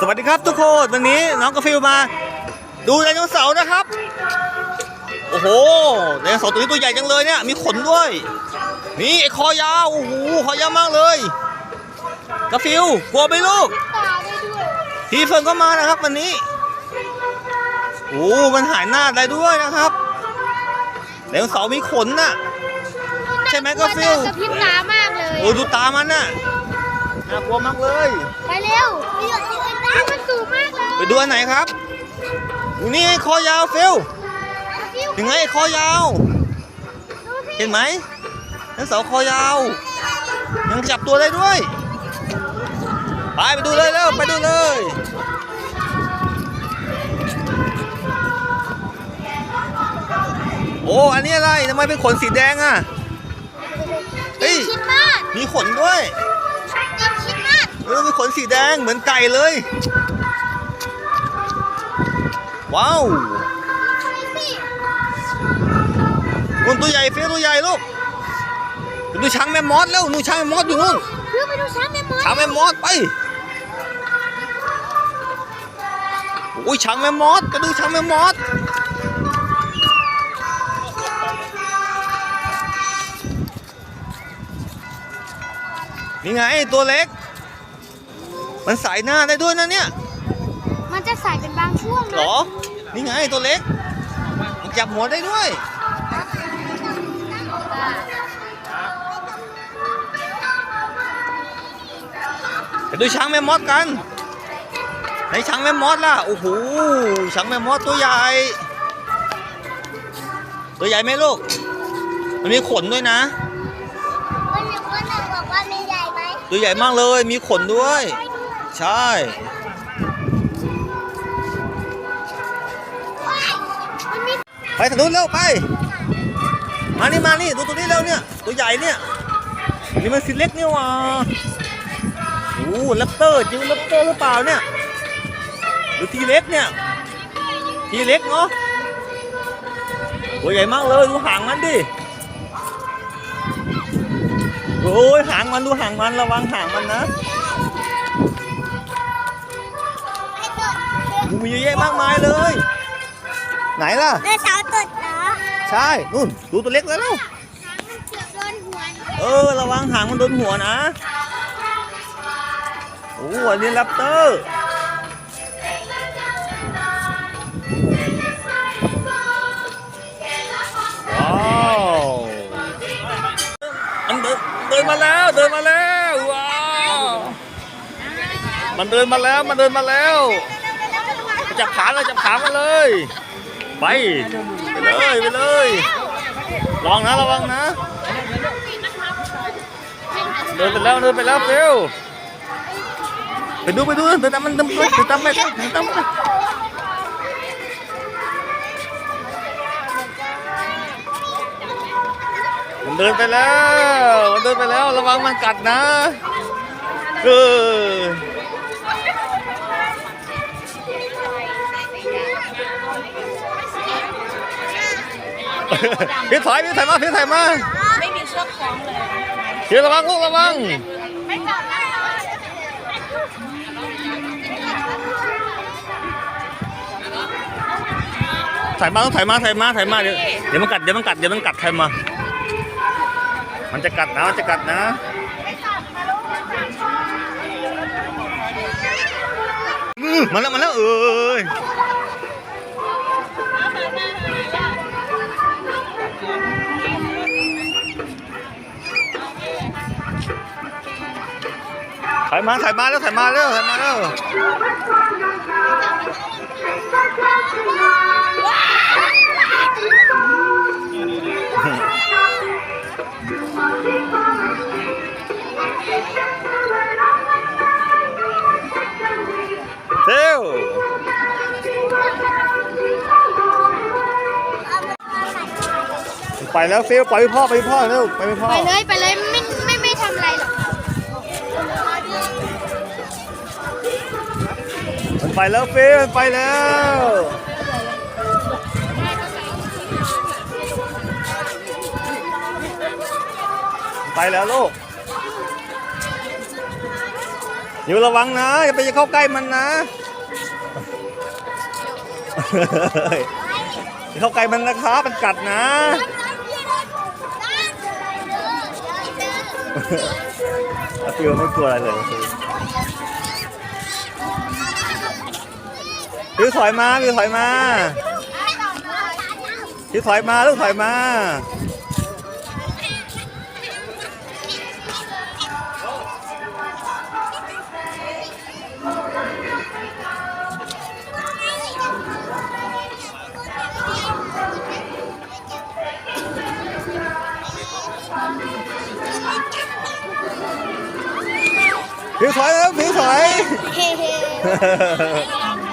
สวัสดีครับทุกคนวันนี้น้องกาฟิลมา ดูไดโนเสาร์นะครับ โอ้โหไดโนเสาร์ตัวนี้ตัวใหญ่จังเลยเนี่ยมีขนด้วย นี่ไอ้คอยาวโอ้โหคอยาวมากเลยกาฟิลกลัวไหมลูกตาได้ด้วยทีเฟิร์นก็มานะครับวันนี้โอ้มันหายหน้าได้ด้วยนะครับไดโนเสาร์มีขนน่ะ ใช่ไหมก็ฟิลกระพริบตามากเลยโอ้ดูตามันน่ะน่ากลัวมากเลย ไปเร็ว สูงมากเลยไปดูอันไหนครับดูนี่ไอ้คอยาวฟิลฟิวยังไงไอ้คอยาวดูสิเห็นไหมนั่นเสาคอยาว ยังจับตัวได้ด้วย ไปไปดูเลยเร็วไปดูเลยโอ้ อันนี้อะไร ทำไมเป็นขนสีแดงอะเฮ้ยคิดมากมีขนด้วยยังคิดมากเออมีขนสีแดงเหมือนไก่เลย ว้าวนู่นตัวใหญ่เฟี้ยตัวใหญ่ลูกดูช้างแม่มอสแล้วนู่นช้างแม่มอสอยู่นู่นฟิวไปดูช้างแม่มดช้างแม่มอสไปโอ้ยช้างแม่มอสก็ดูช้างแม่มอสนี่ไงตัวเล็ก มันสายหน้าได้ด้วยนะเนี่ย มันจะใส่เป็นบางช่วงเหรนะอ นี่ไงตัวเล็ก มันจับหัวได้ด้วย ไปดูช้างแม่มอสกันไหนช้างแม่มอสล่ะ โอ้โห ช้างแม่มอสตัวใหญ่ ตัวใหญ่ไหมลูก มันมีขนด้วยนะคนหนึ่งคนหนึ่งบอกว่าไม่ใหญ่ไหมตัวใหญ่มากเลย มีขนด้วย ใช่มั ไปถนนเร็วไป มานี่มานี่ดูตัวนี้เร็วเนี่ย ตัวใหญ่เนี่ยนี่มันสิเล็กนี่ว่าโอ้แรปเตอร์จริงแรปเตอร์หรือเปล่าเนี่ยดูทีเล็กเนี่ยทีเล็กเนาะตัวใหญ่มากเลยดูหางมันดิโอ้ยหางมันดูหางมันระวังหางมันนะมีเยอะแยะมากมายเลย ไหนล่ะเดินเสาตุดเหรอใช่นู่นดูตัวเล็กแล้วลูกหางมันเกือบโดนหัวเออ ระวังหางมันโดนหัวนะ โอ้อันนี้แรปเตอร์ ว้าวมันเดินเดินมาแล้ว เดินมาแล้ว ว้าว มันเดินมาแล้ว มันเดินมาแล้วไปจับขาเลยจับขามาเลย ไป ไปเลย ไปเลยระวังนะระวังนะ เดินไปแล้วเดินไปแล้วเฟลไปดูไปดูเดินตามมันเดินไปเดินตามไปเดินตามไปมันเดินไปแล้วมันเดินไปแล้ว ระวังมันกัดนะเออ พี่ถอยพี่ถอยมาพี่ถอยมาไม่มีเชือกคล้องเลยพี่ระวังลูกระวังไม่จับนะถ่ายมาต้องถ่ายมาถ่ายมาถ่ายมาเดี๋ยวเดี๋ยวมันกัดเดี๋ยวมันกัดเดี๋ยวมันกัดถ่ายมา มันจะกัดนะมันจะกัดนะอืมมาแล้วมาแล้วเอ้ยายมาถ่ายมาแล้วถ่ายมาแล้วถ่ายมาแล้วเร็วไปแล้วเฟิลปล่อยพ่อไปพ่อเร็วไปพ่อไปเลยไปเลย มันไปแล้วฟิลมันไปแล้วไปแล้วลูกอยู่ระวังนะอย่าไปเข้าใกล้มันนะอย่าเข้าใกล้มันนะครับมันกัดนะอาฟิวไม่กลัวอะไรเลย ฟิวถอยมาฟิวถอยมาฟิวถอยมาลูกถอยมาฟิวถอยแล้วฟิวถอยเฮ้เฮ้